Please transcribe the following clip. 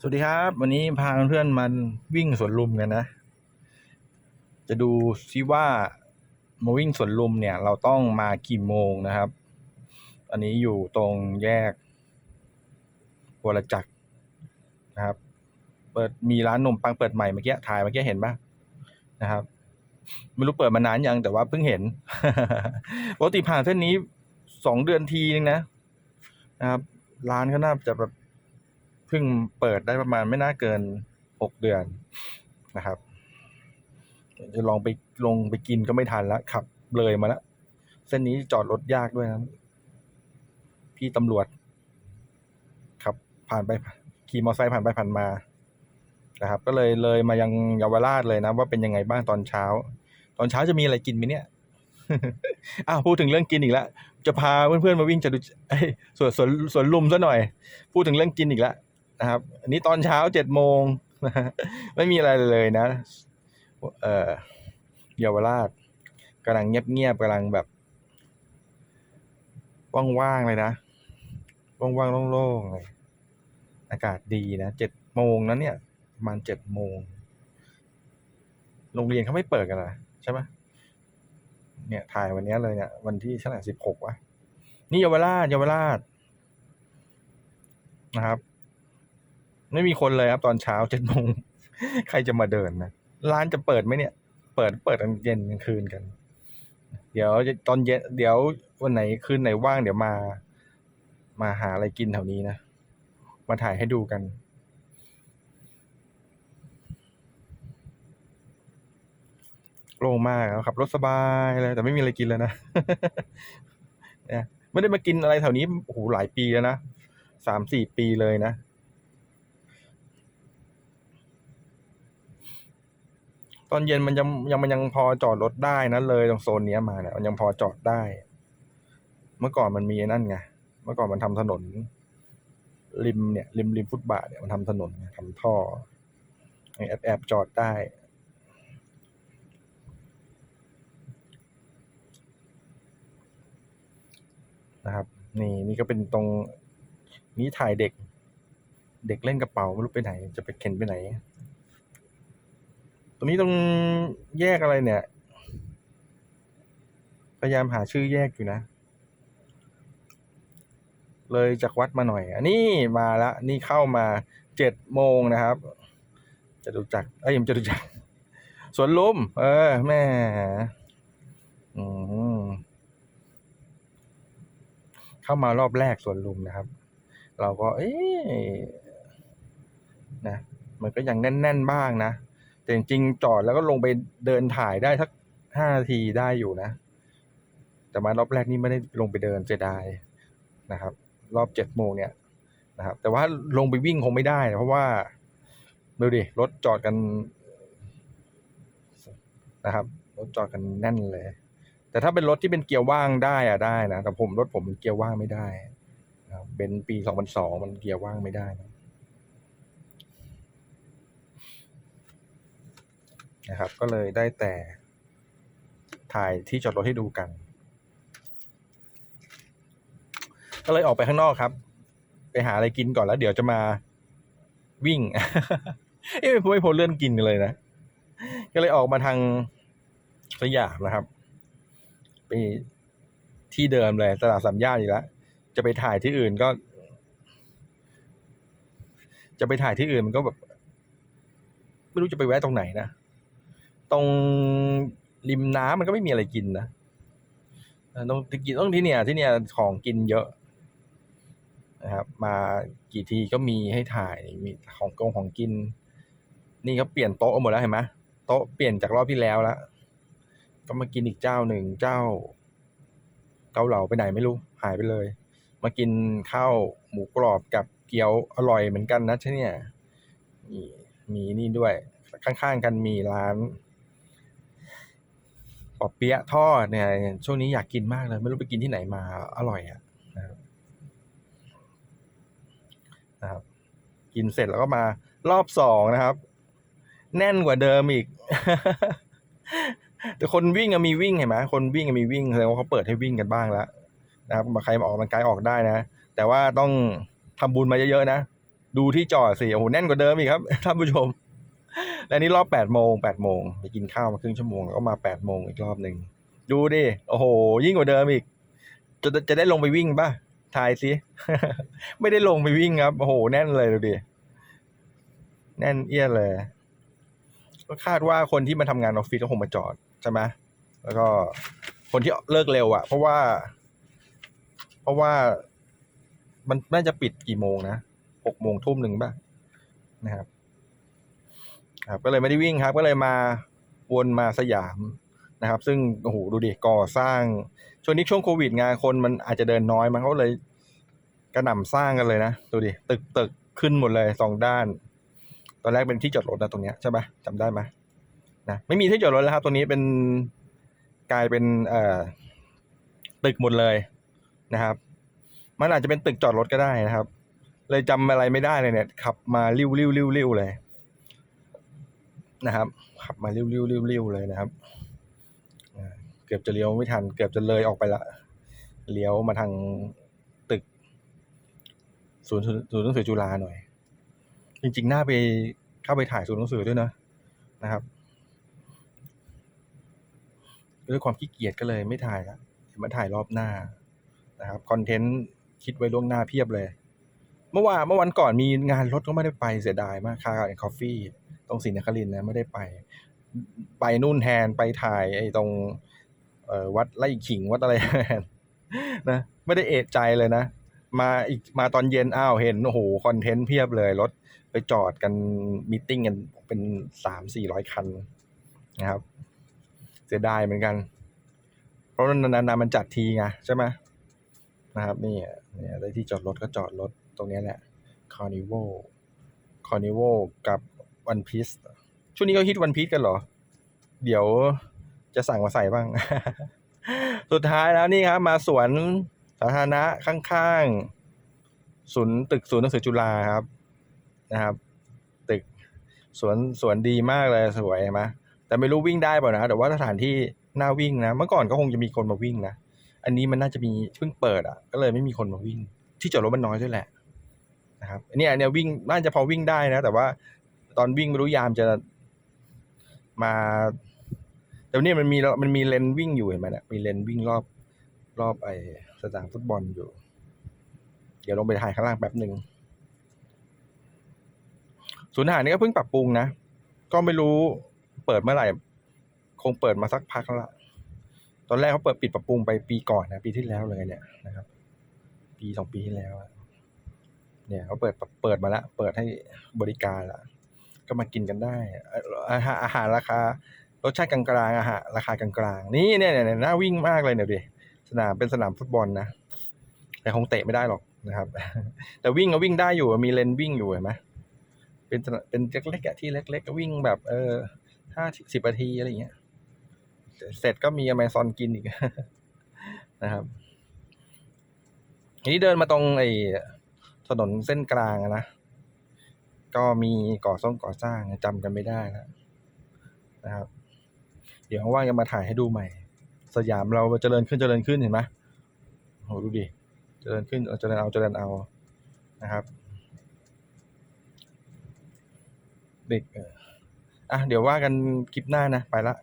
สวัสดีครับ วันนี้พาเพื่อนๆมันวิ่งสวนลุมกันนะ จะดูซิว่ามาวิ่งสวนลุมเนี่ย เราต้องมากี่โมงนะครับ อันนี้อยู่ตรงแยกวรจักรนะครับ เปิดมีร้านนมปังเปิดใหม่เมื่อกี้ถ่ายเมื่อกี้เห็นปะนะครับไม่รู้เปิดมานานยังแต่ว่าเพิ่งเห็นปกติผ่านเส้นนี้สองเดือนทีนึงนะนะครับ ร้านก็น่าจะแบบ เพิ่งเปิดได้ประมาณไม่น่าเกินหกเดือนนะครับจะลองไปลงไปกินก็ไม่ทันแล้วขับ เลยมาแล้วเส้นนี้จอดรถยากด้วยนะพี่ตำรวจขับผ่านไปขี่มอเตอร์ไซค์ผ่านไปผ่านมานะครับ ก็เลยเลยมายังเยาวราชเลยนะ ว่าเป็นยังไงบ้างตอนเช้า ตอนเช้าจะมีอะไรกินไหมเนี่ยอ้าวพูดถึงเรื่องกินอีกแล้วจะพาเพื่อนๆมาวิ่งจะดูสวนสวนสวนลุมซะหน่อย พูดถึงเรื่องกินอีกแล้ว นะครับ อันนี้ตอนเช้าเจ็ดโมงไม่มีอะไรเลยนะ เออเยาวราชกำลังเงียบๆกำลังแบบว่างๆเลยนะว่างๆโล่งๆเลย อากาศดีนะเจ็ดโมงนั้นเนี่ยประมาณเจ็ดโมงโรงเรียนเขาไม่เปิดกันนะใช่ไหมเนี่ยถ่ายวันนี้เลยเนี่ยวันที่เท่าไหร่สิบหกวะนี่เยาวราชเยาวราชนะครับ ไม่มีคนเลยครับตอนเช้าเจ็ดโมงใครจะมาเดินนะร้านจะเปิดไหมเนี่ย เปิดเปิดกลางเย็นกลางคืนกัน เดี๋ยวจะตอนเย็นเดี๋ยววันไหนคืนไหนว่างเดี๋ยวมา มาหาอะไรกินแถวนี้นะมาถ่ายให้ดูกัน โล่งมากครับขับรถสบายเลยแต่ไม่มีอะไรกินเลยนะเนี่ยไม่ได้มากินอะไรแถวนี้โอ้โหหลายปีแล้วนะสามสี่ปีเลยนะ ตอนเย็นมันยังยังมันยังพอจอดรถได้นะเลยตรงโซนเนี้ยมาเนี่ยมันยังพอจอดได้ เมื่อก่อนมันมีนั่นไงเมื่อก่อนมันทำถนน ริมเนี่ย ริมริมฟุตบาทเนี่ยมันทำถนนไงทำท่อแอบแอบจอดได้นะครับนี่นี่ก็เป็นตรงนี้ถ่ายเด็ก เด็กเล่นกระเป๋าไม่รู้ไปไหน จะไปเข็นไปไหน ตรงนี้ตรงแยกอะไรเนี่ย พยายามหาชื่อแยกอยู่นะ เลยจากวัดมาหน่อย อันนี้มาละ นี่เข้ามาเจ็ดโมงนะครับจะดูจักรเอ้ยยังจะดูจักสวนลุมเออ แม่อืมเข้ามารอบแรกสวนลุมนะครับ เราก็ เอ๊ะนะ มันก็ยังแน่น ๆ บ้างนะ แต่จริงจอดแล้วก็ลงไปเดินถ่ายได้สักห้าทีได้อยู่นะ แต่มารอบแรกนี่ไม่ได้ลงไปเดินเสียดายนะครับ รอบเจ็ดโมงเนี่ยนะครับ แต่ว่าลงไปวิ่งคงไม่ได้ เพราะว่าดูดิรถจอดกันนะครับรถจอดกันแน่นเลย แต่ถ้าเป็นรถที่เป็นเกียร์ว่างได้อะได้นะแต่ผมรถผมมันเกียร์ว่างไม่ได้นะครับเป็นปีสองพันสองมันเกียร์ว่างไม่ได้นะ นะครับ ก็เลยได้แต่ถ่ายที่จอดรถให้ดูกัน ก็เลยออกไปข้างนอกครับ ไปหาอะไรกินก่อนแล้ว เดี๋ยวจะมาวิ่ง เอ้ยไม่พ้นเลื่อนกินเลยนะ ก็เลยออกมาทางสยามนะครับ ไปที่เดิมเลยตลาดสามย่านอีกแล้ว จะไปถ่ายที่อื่นก็ จะไปถ่ายที่อื่นมันก็แบบ ไม่รู้จะไปแวะตรงไหนนะ ตรงริมน้ำมันก็ไม่มีอะไรกินนะต้องกินต้องที่เนี่ยที่เนี่ยของกินเยอะนะครับ มากี่ทีก็มีให้ถ่ายมีของกงของกิน นี่เขาเปลี่ยนโต๊ะหมดแล้วเห็นไหมโต๊ะเปลี่ยนจากรอบที่แล้วแล้วก็มากินอีกเจ้าหนึ่งเจ้า เกาเหลาไปไหนไม่รู้หายไปเลย มากินข้าวหมูกรอบกับเกี๊ยวอร่อยเหมือนกันนะใช่เนี่ยมีนี่ด้วยข้างๆกันมีร้าน ปอเปี๊ยะทอดเนี่ยช่วงนี้อยากกินมากเลยไม่รู้ไปกินที่ไหนมาอร่อยอะนะครับนะครับ กินเสร็จแล้วก็มารอบสองนะครับ แน่นกว่าเดิมอีก แต่คนวิ่งมีวิ่งเห็นไหมคนวิ่งมีวิ่งแสดงว่าเขาเปิดให้วิ่งกันบ้างแล้วนะครับมาใครมาออกกำลังกายออกได้นะ แต่ว่าต้องทำบุญมาเยอะๆนะ ดูที่จอดสิโอ้โหแน่นกว่าเดิมอีกครับท่านผู้ชม และนี่รอบแปดโมงแปดโมงไปกินข้าวมาครึ่งชั่วโมงแล้วก็มาแปดโมงอีกรอบหนึ่งดูดิโอ้โห ยิ่งกว่าเดิมอีก จะจะได้ลงไปวิ่งป่ะทายสิไม่ได้ลงไปวิ่งครับโอ้โหแน่นเลยดูดิแน่นเอียดเลย ก็คาดว่าคนที่มาทำงานออฟฟิศก็คงมาจอดใช่ไหมแล้วก็คนที่เลิกเร็วอะ่ะ เพราะว่า เพราะว่ามันน่าจะปิดกี่โมงนะหกโมงทุ่มหนึ่งป่ะนะครับ ครับก็เลยไม่ได้วิ่งครับ ก็เลยมาวนมาสยามนะครับ ซึ่งโอ้โหดูดิก่อสร้างช่วงนี้ช่วงโควิดไงคนมันอาจจะเดินน้อยมันเขาเลยกระหน่ำสร้างกันเลยนะดูดิตึกตึกขึ้นหมดเลยสองด้าน ตอนแรกเป็นที่จอดรถนะตรงเนี้ยใช่ปะจำได้ไหมนะไม่มีที่จอดรถแล้วครับตรงนี้เป็นกลายเป็นเอ่อตึกหมดเลยนะครับ มันอาจจะเป็นตึกจอดรถก็ได้นะครับ เลยจำอะไรไม่ได้เลยเนี่ยขับมาริ้วริ้วริ้วริ้วเลย นะครับ ขับมาริ้วริ้วริ้วริ้วเลยนะครับเกือบจะเลี้ยวไม่ทัน เกือบจะเลยออกไปละเลี้ยวมาทางตึกศูนย์ศูนย์หนังสือจุฬาหน่อย จริงๆน่าไปเข้าไปถ่ายศูนย์หนังสือด้วยนะนะครับด้วยความขี้เกียจก็เลยไม่ถ่ายละมาถ่ายรอบหน้านะครับคอนเทนต์คิดไว้ล่วงหน้าเพียบเลย เมื่อวานเมื่อวันก่อนมีงานรถก็ไม่ได้ไปเสียดายมากคาร์แอนด์คอฟฟี่ ตรงศรีนครินทร์นะไม่ได้ไป ไปนู่นแทนไปถ่ายไอ้ตรงเอ่อวัดไร่ขิงวัดอะไรแทนนะไม่ได้เอะใจเลยนะ มาอีกมาตอนเย็นอ้าวเห็นโอ้โหคอนเทนต์เพียบเลยรถไปจอดกันมีติ้งกันเป็นสามสี่ร้อยคันนะครับ เสียดายเหมือนกัน เพราะนานๆมันจัดทีไงใช่ไหมนะครับนี่เนี่ยได้ที่จอดรถก็จอดรถตรงนี้แหละคอร์นิวคอร์นิวกับ วันพีซช่วงนี้ก็ฮิตวันพีซกันเหรอ เดี๋ยวจะสั่งมาใส่บ้าง สุดท้ายแล้วนี่ครับ มาสวนสาธารณะข้างๆศูนย์ตึกศูนย์หนังสือจุฬาครับนะครับ ตึกสวนสวนดีมากเลยสวยไหมแต่ไม่รู้วิ่งได้เปล่านะแต่ว่าสถานที่น่าวิ่งนะ เมื่อก่อนก็คงจะมีคนมาวิ่งนะอันนี้มันน่าจะมีเพิ่งเปิดอะ ก็เลยไม่มีคนมาวิ่ง ที่จอดรถมันน้อยด้วยแหละนะครับอันนี้อันเนี้ยวิ่งน่าจะพอวิ่งได้นะ แต่ว่า ตอนวิ่งไม่รู้ยามจะมาแต่นนี้มันมีมันมีเลนวิ่งอยู่เห็นไหมเนี่ยมีเลนวิ่งรอบรอบไอ้สนามฟุตบอลอยู่ เดี๋ยวลงไปถ่ายข้างล่างแป๊บหนึ่งศูนย์อาหารนี่ก็เพิ่งปรับปรุงนะ ก็ไม่รู้เปิดเมื่อไหร่ คงเปิดมาสักพักแล้วล่ะ ตอนแรกเขาเปิดปิดปรับปรุงไปปีก่อนนะ ปีที่แล้วเลยเนี่ยนะครับ ปีสองปีที่แล้ว เนี่ยเขาเปิดเปิดมาละเปิดให้บริการละ ก็มากินกันได้ อาหารอาหารราคารสชาติกลางๆอาหารราคากลางๆนี่เนี่ยเนี่ยน่าวิ่งมากเลยเนี่ยดิสนามเป็นสนามฟุตบอลนะแต่คงเตะไม่ได้หรอกนะครับ แต่วิ่งก็วิ่งได้อยู่มีเลนวิ่งอยู่เห็นไหมเป็นสนามเป็นเล็กๆที่เล็กๆก็วิ่งแบบเออห้าสิบนาทีอะไรอย่างเงี้ยเสร็จก็มีอเมซอนกินอีกนะครับทีนี้เดินมาตรงไอ้ถนนเส้นกลางนะ ก็มีก่อสร้างก่อสร้างจำกันไม่ได้แล้วนะครับ เดี๋ยวว่างจะมาถ่ายให้ดูใหม่ สยามเราเจริญขึ้นเจริญขึ้นเห็นไหมโหดูดิเจริญขึ้นเอาเจริญเอาเจริญเอานะครับเด็กอออะเดี๋ยวว่ากันคลิปหน้านะ ไปละ